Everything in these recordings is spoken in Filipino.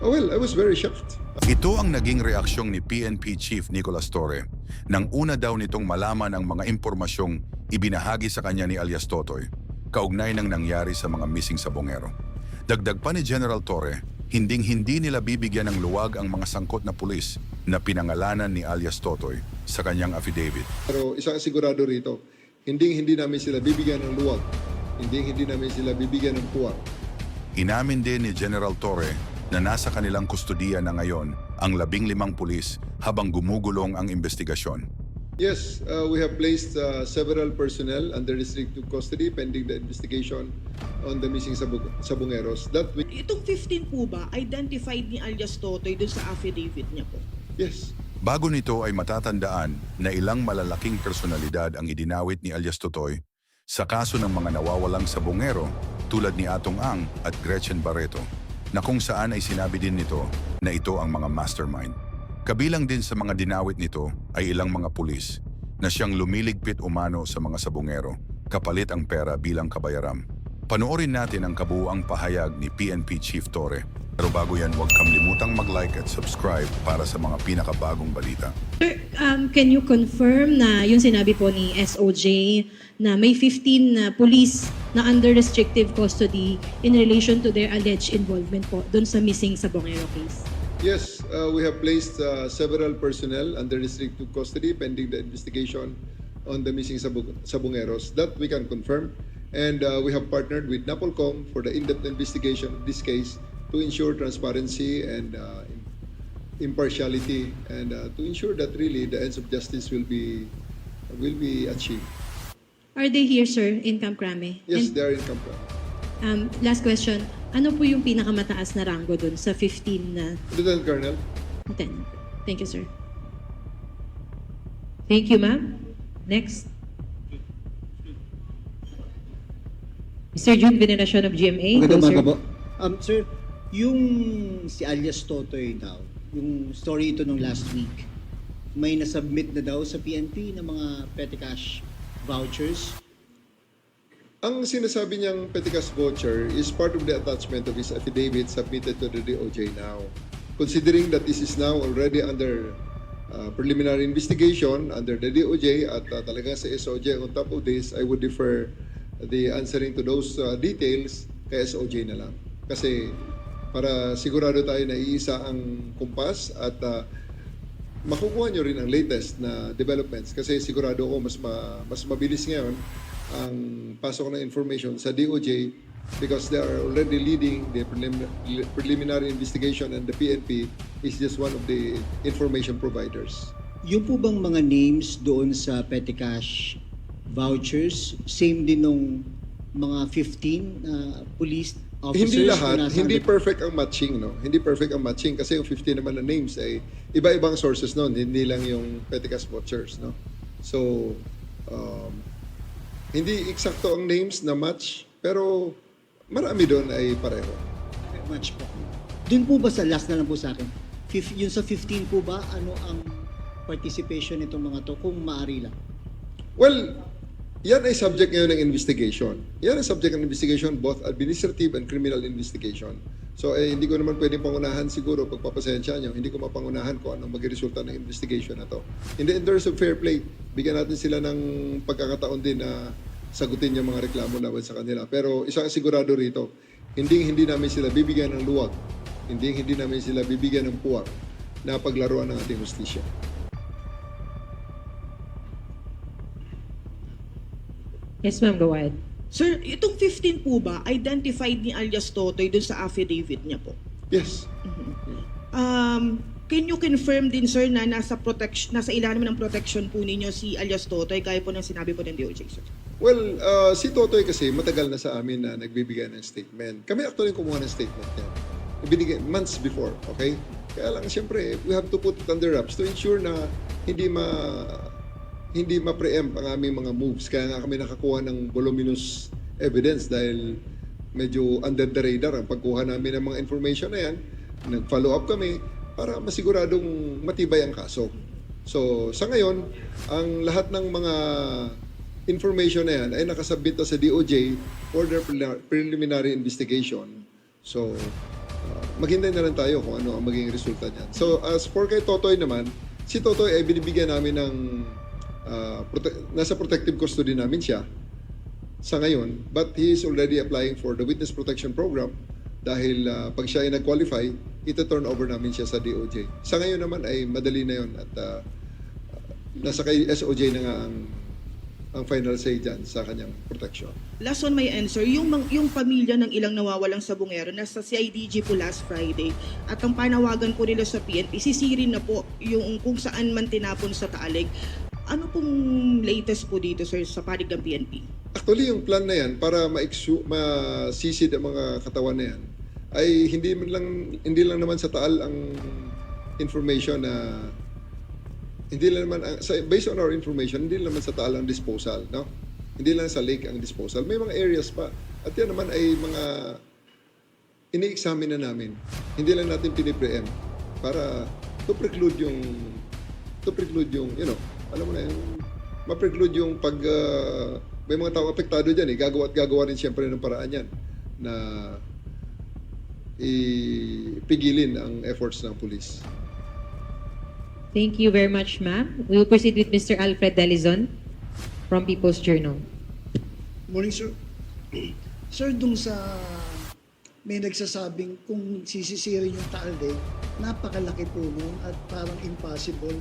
Oh, well, I was very shocked. Ito ang naging reaksyong ni PNP Chief Nicolas Torre nang una daw nitong malaman ang mga impormasyong ibinahagi sa kanya ni alias Totoy, kaugnay ng nangyari sa mga missing sa Bongero. Dagdag pa ni General Torre, hinding-hindi nila bibigyan ng luwag ang mga sangkot na pulis na pinangalanan ni alias Totoy sa kanyang affidavit. Pero isang sigurado rito, hindi hindi namin sila bibigyan ng luwag. Hindi hindi namin sila bibigyan ng puwang. Inamin din ni General Torre na nasa kanilang kustodiya na ngayon ang labing limang pulis habang gumugulong ang investigasyon. Yes, uh, we have placed uh, several personnel under restricted custody pending the investigation on the missing sabug- sabungeros. That we, Itong 15 po ba, identified ni alias Totoy dun sa affidavit niya po? yes, Bago nito ay matatandaan na ilang malalaking personalidad ang idinawit ni alias Totoy sa kaso ng mga nawawalang sabongero tulad ni Atong Ang at Gretchen Barreto na kung saan ay sinabi din nito na ito ang mga mastermind. Kabilang din sa mga dinawit nito ay ilang mga pulis na siyang lumiligpit umano sa mga sabongero kapalit ang pera bilang kabayaram. Panoorin natin ang kabuuang pahayag ni PNP Chief Torre. Pero bago yan, huwag kang limutang mag-like at subscribe para sa mga pinakabagong balita. Sir, um, can you confirm na yung sinabi po ni SOJ na may 15 na police na under restrictive custody in relation to their alleged involvement po doon sa missing sa Bongero case? yes, uh, we have placed uh, several personnel under restricted custody pending the investigation on the missing sabug- sabungeros. That we can confirm. And uh, we have partnered with Napolcom for the in-depth investigation of this case to ensure transparency and uh, impartiality and uh, to ensure that really the ends of justice will be will be achieved. Are they here, sir, in Camp Crame? Yes, And, they are in Kampala. um, last question, ano po yung pinakamataas na rango doon sa 15 na Lieutenant Colonel. lieutenant? Thank you, sir. Thank you, ma'am. Next. Mr. Jude Veneracion of GMA. Magandang Go, sir. umaga po. Um, sir, yung si alias Totoy daw, yung story ito nung last week, may nasubmit na daw sa PNP ng mga petty cash vouchers. Ang sinasabi niyang Petikas voucher is part of the attachment of his affidavit submitted to the DOJ now. Considering that this is now already under uh, preliminary investigation under the DOJ at uh, talaga sa SOJ on top of this, I would defer the answering to those uh, details kay SOJ na lang. Kasi para sigurado tayo na iisa ang kumpas at uh, makukuha nyo rin ang latest na developments kasi sigurado ko mas ma, mas mabilis ngayon ang pasok ng information sa DOJ because they are already leading the prelim- preliminary investigation and the PNP is just one of the information providers. Yung po bang mga names doon sa petty cash vouchers, same din nung mga 15 uh, police officers? hindi lahat, hindi perfect ang matching, no? Hindi perfect ang matching kasi yung 15 naman na names ay iba-ibang sources noon, hindi lang yung Peticas vouchers, no? So, um, hindi eksakto ang names na match, pero marami doon ay pareho. Much po. Doon po ba sa last na lang po sa akin, fif- yun sa 15 po ba, ano ang participation nitong mga to kung maaari lang? Well, yan ay subject ngayon ng investigation. Yan ay subject ng investigation, both administrative and criminal investigation. So, eh, hindi ko naman pwedeng pangunahan siguro, pagpapasensya nyo, hindi ko mapangunahan kung anong magresulta ng investigation na to. In the interest of fair play, bigyan natin sila ng pagkakataon din na sagutin yung mga reklamo laban sa kanila. Pero isang sigurado rito, hindi hindi namin sila bibigyan ng luwag. Hindi hindi namin sila bibigyan ng puwang na paglaruan ng ating justisya. Yes, ma'am. Go ahead. Sir, itong 15 po ba, identified ni alias Totoy dun sa affidavit niya po? Yes. Um, can you confirm din, sir, na nasa, protection, nasa ilalim ng protection po ninyo si alias Totoy, gaya po ng sinabi po ng DOJ, sir? Well, uh, si Totoy kasi matagal na sa amin na nagbibigay ng statement. Kami actually kumuha ng statement niya. Ibinigay months before, okay? Kaya lang siyempre, we have to put it under wraps to ensure na hindi ma hindi ma-preempt ang aming mga moves. Kaya nga kami nakakuha ng voluminous evidence dahil medyo under the radar ang pagkuha namin ng mga information na yan. Nag-follow up kami para masiguradong matibay ang kaso. So, sa ngayon, ang lahat ng mga information na yan ay nakasubmit na sa DOJ for their preliminary investigation. So, uh, maghintay na lang tayo kung ano ang magiging resulta niyan. So as for kay Totoy naman, si Totoy ay binibigyan namin ng uh, prote- nasa protective custody namin siya sa ngayon, but he is already applying for the Witness Protection Program dahil uh, pag siya ay nag-qualify, ito turn over namin siya sa DOJ. Sa ngayon naman ay madali na yon at uh, nasa kay SOJ na nga ang ang final say dyan sa kanyang protection. Last on my answer, yung, yung pamilya ng ilang nawawalang sabungero nasa CIDG po last Friday at ang panawagan po nila sa PNP, sisirin na po yung kung saan man tinapon sa Taalig. Ano pong latest po dito sir sa panig ng PNP? Actually, yung plan na yan para ma-exu- masisid ang mga katawan na yan ay hindi man lang hindi lang naman sa taal ang information na hindi lang naman ang- sa, based on our information hindi lang naman sa taal ang disposal no? Hindi lang sa lake ang disposal. May mga areas pa. At yan naman ay mga ini-examine na namin. Hindi lang natin pinipreem para to preclude yung to preclude yung you know alam mo na yung ma-preclude yung pag ah, may mga tao apektado diyan eh gagawa at gagawa rin siyempre ng paraan yan na ipigilin ang efforts ng police. Thank you very much, ma'am. We will proceed with Mr. Alfred Delizon from People's Journal. Morning, sir. Sir, dun sa may nagsasabing kung sisisirin yung Taal Lake, napakalaki po nun at parang impossible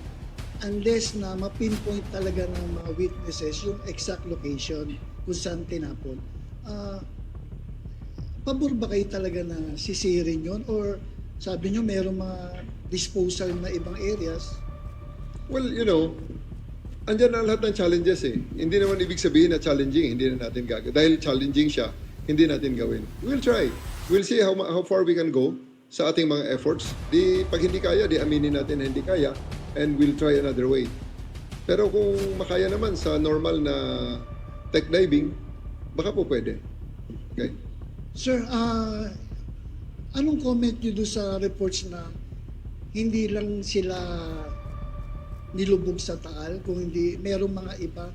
unless na ma-pinpoint talaga ng mga witnesses yung exact location kung saan tinapon. Ah, pabor ba kayo talaga na sisirin yun? Or sabi nyo meron mga disposal na ibang areas? Well, you know, andyan na lahat ng challenges eh. Hindi naman ibig sabihin na challenging, hindi na natin gagawin. Dahil challenging siya, hindi natin gawin. We'll try. We'll see how, how far we can go sa ating mga efforts. Di, pag hindi kaya, di aminin natin na hindi kaya and we'll try another way. Pero kung makaya naman sa normal na tech diving, baka po pwede. Okay? Sir, ah, anong comment nyo doon sa reports na hindi lang sila nilubog sa taal, kung hindi, merong mga iba,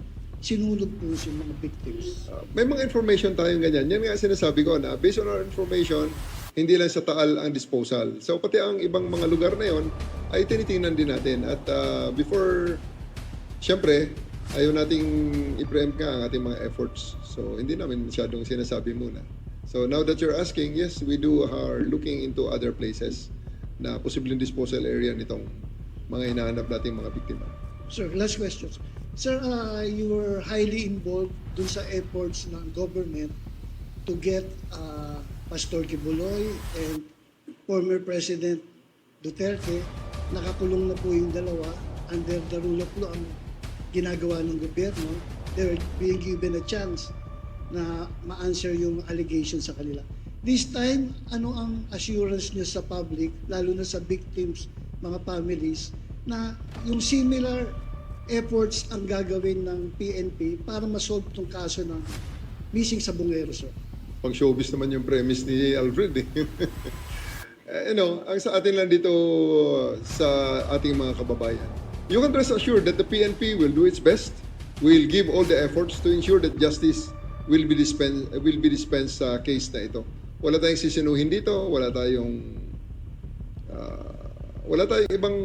sinunod po yung mga victims. Uh, may mga information tayong ganyan. Yan nga sinasabi ko na based on our information, hindi lang sa Taal ang disposal. So pati ang ibang mga lugar na yon ay tinitingnan din natin. At uh, before, syempre, ayaw nating i-preempt nga ang ating mga efforts. So hindi namin masyadong sinasabi muna. So now that you're asking, yes, we do are looking into other places na posibleng disposal area nitong mga hinahanap nating mga biktima. Sir, last question. Sir, ah, you were highly involved dun sa efforts ng government to get ah, Pastor Kibuloy and former President Duterte. Nakakulong na po yung dalawa under the rule of law ang ginagawa ng gobyerno. They're being given a chance na ma-answer yung allegation sa kanila. This time, ano ang assurance niyo sa public, lalo na sa victims, mga families, na yung similar efforts ang gagawin ng PNP para masolve itong kaso ng missing sa Bungero, sir? Pang showbiz naman yung premise ni Alfred eh. Eh, you know, ang sa atin lang dito sa ating mga kababayan. You can rest assured that the PNP will do its best. Will give all the efforts to ensure that justice will be dispensed will be dispensed sa case na ito. Wala tayong sisinuhin dito, wala tayong ah, wala tayong ibang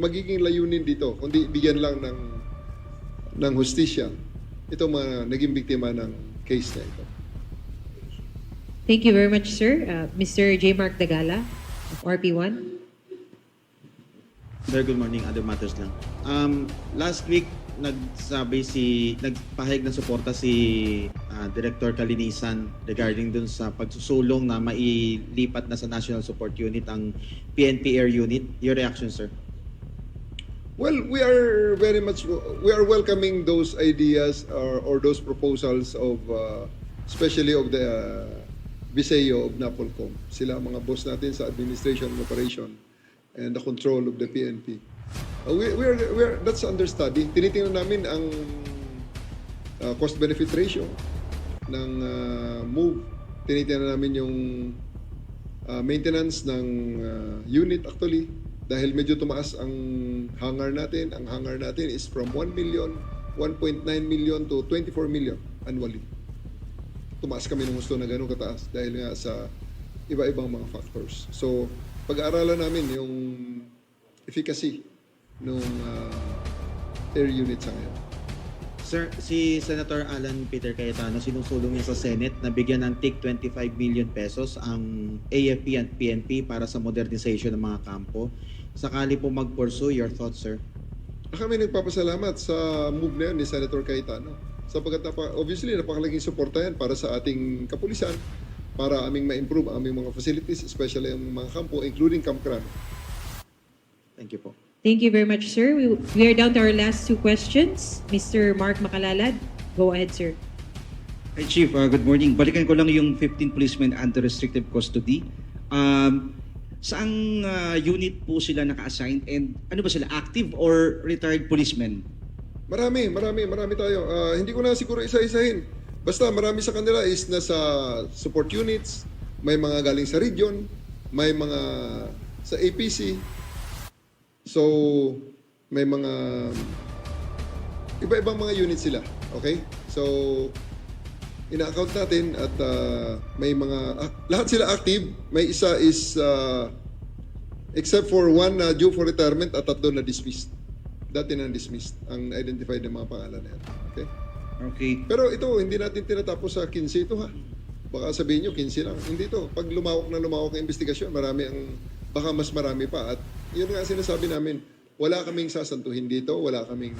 magiging layunin dito kundi bigyan lang ng ng hustisya itong mga naging biktima ng case na ito. Thank you very much, sir. Uh, Mr. J. Mark Dagala of RP1. Very good morning, other matters lang. Um, last week, nagsabi si, nagpahayag ng suporta si ah, Director Kalinisan regarding dun sa pagsusulong na mailipat na sa National Support Unit ang PNP Air Unit. Your reaction, sir? Well, we are very much we are welcoming those ideas or, or those proposals of uh, especially of the uh, Viseo of Napolcom. Sila ang mga boss natin sa administration and operation and the control of the PNP. Uh, we, we are, we are, that's under study. Tinitingnan namin ang uh, cost-benefit ratio ng uh, move. Tinitingnan namin yung uh, maintenance ng uh, unit actually dahil medyo tumaas ang hangar natin. Ang hangar natin is from 1 million, 1.9 million to 24 million annually. Tumaas kami ng gusto na ganun kataas dahil nga sa iba-ibang mga factors. So, pag-aaralan namin yung efficacy ng air unit sa ngayon. Sir, si Senator Alan Peter Cayetano sinusulong niya sa Senate na bigyan ng TIC 25 million pesos ang AFP at PNP para sa modernization ng mga kampo. Sakali po mag-pursue, your thoughts, sir? Kami nagpapasalamat sa move na yun ni Senator Cayetano. Sapagkat obviously napakalaking suporta yan para sa ating kapulisan, para aming ma-improve ang aming mga facilities, especially ang mga kampo, including Camp Crame. Thank you po. Thank you very much, sir. We, we are down to our last two questions. Mr. Mark Makalalad, go ahead, sir. Hi Chief, uh, good morning. Balikan ko lang yung 15 policemen under restrictive custody. Um, saang uh, unit po sila naka-assign and ano ba sila, active or retired policemen? Marami, marami, marami tayo. Ah, hindi ko na siguro isa-isahin. Basta marami sa kanila is nasa support units, may mga galing sa region, may mga sa APC. So, may mga iba-ibang mga units sila. Okay? So, ina-account natin at ah, may mga ah, lahat sila active. May isa is ah, except for one na due for retirement at tatlo na dismissed. Dati na dismissed ang identified ng mga pangalan na yan. Okay? Okay. Pero ito, hindi natin tinatapos sa 15 ito ha. Baka sabihin nyo, 15 lang. Hindi to. Pag lumawak na lumawak ang investigasyon, marami ang, baka mas marami pa. At yun nga sinasabi namin, wala kaming sasantuhin dito, wala kaming,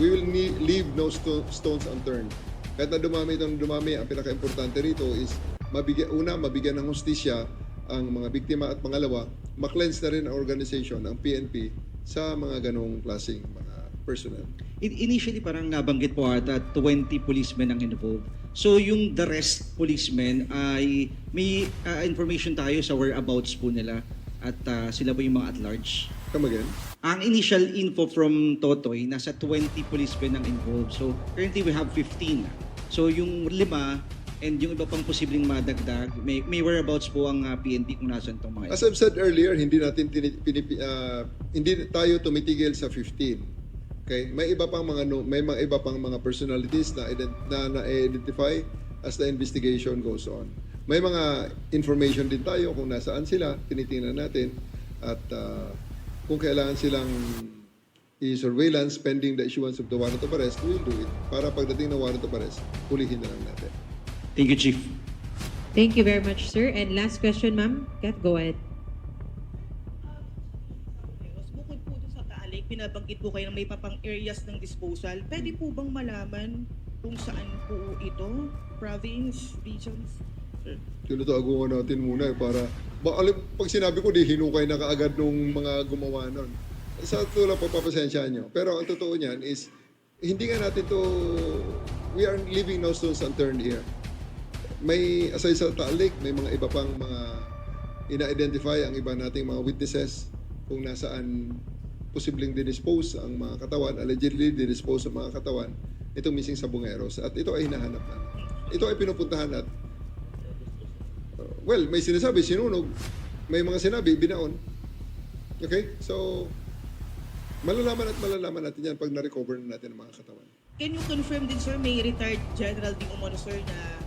we will ne- leave no sto- stones unturned. Kahit na dumami itong dumami, ang pinaka-importante rito is, mabigyan, una, mabigyan ng hustisya ang mga biktima at pangalawa, maklense na rin ang organization, ang PNP, sa mga ganong klaseng mga personnel. In- initially parang nabanggit po ata 20 policemen ang involved. So yung the rest policemen ay may uh, information tayo sa whereabouts po nila at uh, sila po yung mga at large. Come again? Ang initial info from Totoy, nasa 20 policemen ang involved. So currently we have 15. So yung lima and yung iba pang posibleng madagdag, may, may whereabouts po ang uh, PNP kung nasan itong mga As I've said earlier, hindi natin pinipi- ah, hindi tayo tumitigil sa 15. Okay? May iba pang mga may mga iba pang mga personalities na na na-identify as the investigation goes on. May mga information din tayo kung nasaan sila, tinitingnan natin at ah, kung kailangan silang i-surveillance pending the issuance of the warrant of arrest, we'll do it. Para pagdating ng warrant of arrest, hulihin na lang natin. Thank you, Chief. Thank you very much, sir. And last question, ma'am. Kat, go ahead. Mas bukod po doon sa Taalik, binabanggit po kayo ng may papang areas ng disposal. Pwede po bang malaman kung saan po ito? Province, regions? Tinataguan natin muna eh, para baka alam- pag sinabi ko di hinukay na kaagad nung mga gumawa nun. Sa tula po papasensyahan nyo. Pero ang totoo niyan is hindi nga natin to we are leaving no stones unturned here. May aside sa Taalik, may mga iba pang mga ina-identify ang iba nating mga witnesses kung nasaan posibleng didispose ang mga katawan, allegedly didispose ang mga katawan, itong missing sabongeros. At ito ay hinahanap natin. Ito ay pinupuntahan at Well, may sinasabi, sinunog. May mga sinabi, binaon. Okay? So, malalaman at malalaman natin yan pag na-recover na natin ang mga katawan. Can you confirm din, sir, may retired general di umano, sir, na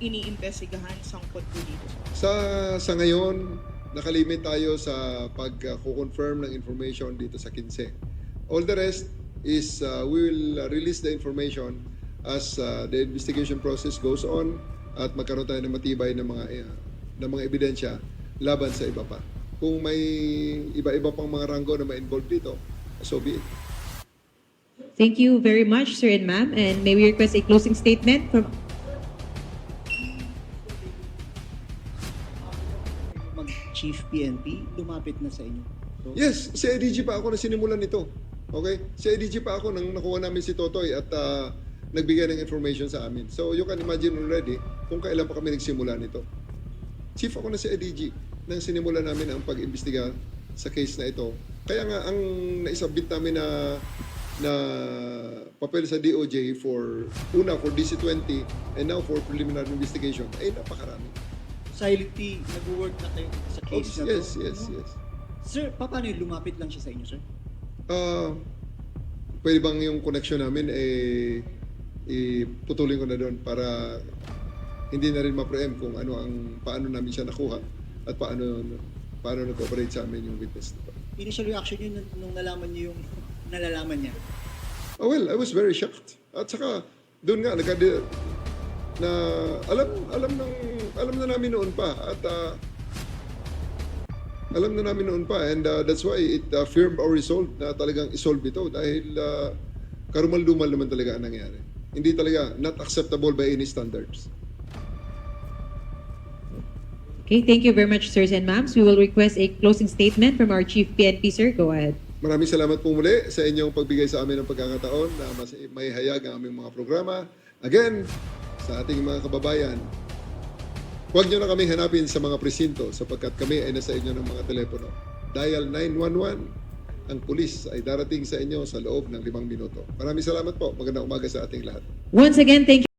iniimbestigahan sangkot po dito? Sa, sa ngayon, nakalimit tayo sa pag-confirm ng information dito sa 15. All the rest is uh, we will uh, release the information as uh, the investigation process goes on at magkaroon tayo ng matibay ng mga uh, ng mga ebidensya laban sa iba pa. Kung may iba-iba pang mga ranggo na ma-involve dito, so be it. Thank you very much, sir and ma'am. And may we request a closing statement from Mag-Chief PNP, lumapit na sa inyo. So, Yes, si IDG pa ako na sinimulan nito. Okay? Si IDG pa ako nang nakuha namin si Totoy at ah, nagbigay ng information sa amin. So you can imagine already kung kailan pa kami nagsimula nito. Chief ako na si IDG nang sinimula namin ang pag-imbestiga sa case na ito. Kaya nga ang naisabit namin na na papel sa DOJ for una for DC-20 and now for preliminary investigation ay napakarami. Silently, nag-work na kayo sa case na to. yes, yes, yes. Sir, pa- paano yun? Lumapit lang siya sa inyo, sir? Ah, pwede bang yung connection namin eh iputulin ko na doon para hindi na rin ma-preempt kung ano ang paano namin siya nakuha at paano paano nag-cooperate sa amin yung witness. Initial reaction niyo nung, nung nalaman niyo yung nalalaman niya. Oh, well, I was very shocked. At saka doon nga nagka na alam alam ng alam na namin noon pa at ah, alam na namin noon pa and ah, that's why it uh, firmed our resolve na talagang isolve ito dahil uh, karumal-dumal naman talaga ang nangyari. Hindi talaga not acceptable by any standards. Okay, thank you very much, sirs and ma'ams. We will request a closing statement from our Chief PNP, sir. Go ahead. Maraming salamat po muli sa inyong pagbigay sa amin ng pagkakataon na mas may hayag ang aming mga programa. Again, sa ating mga kababayan, huwag nyo na kami hanapin sa mga presinto sapagkat kami ay nasa inyo ng mga telepono. Dial 911, ang pulis ay darating sa inyo sa loob ng limang minuto. Maraming salamat po. Magandang umaga sa ating lahat. Once again, thank you.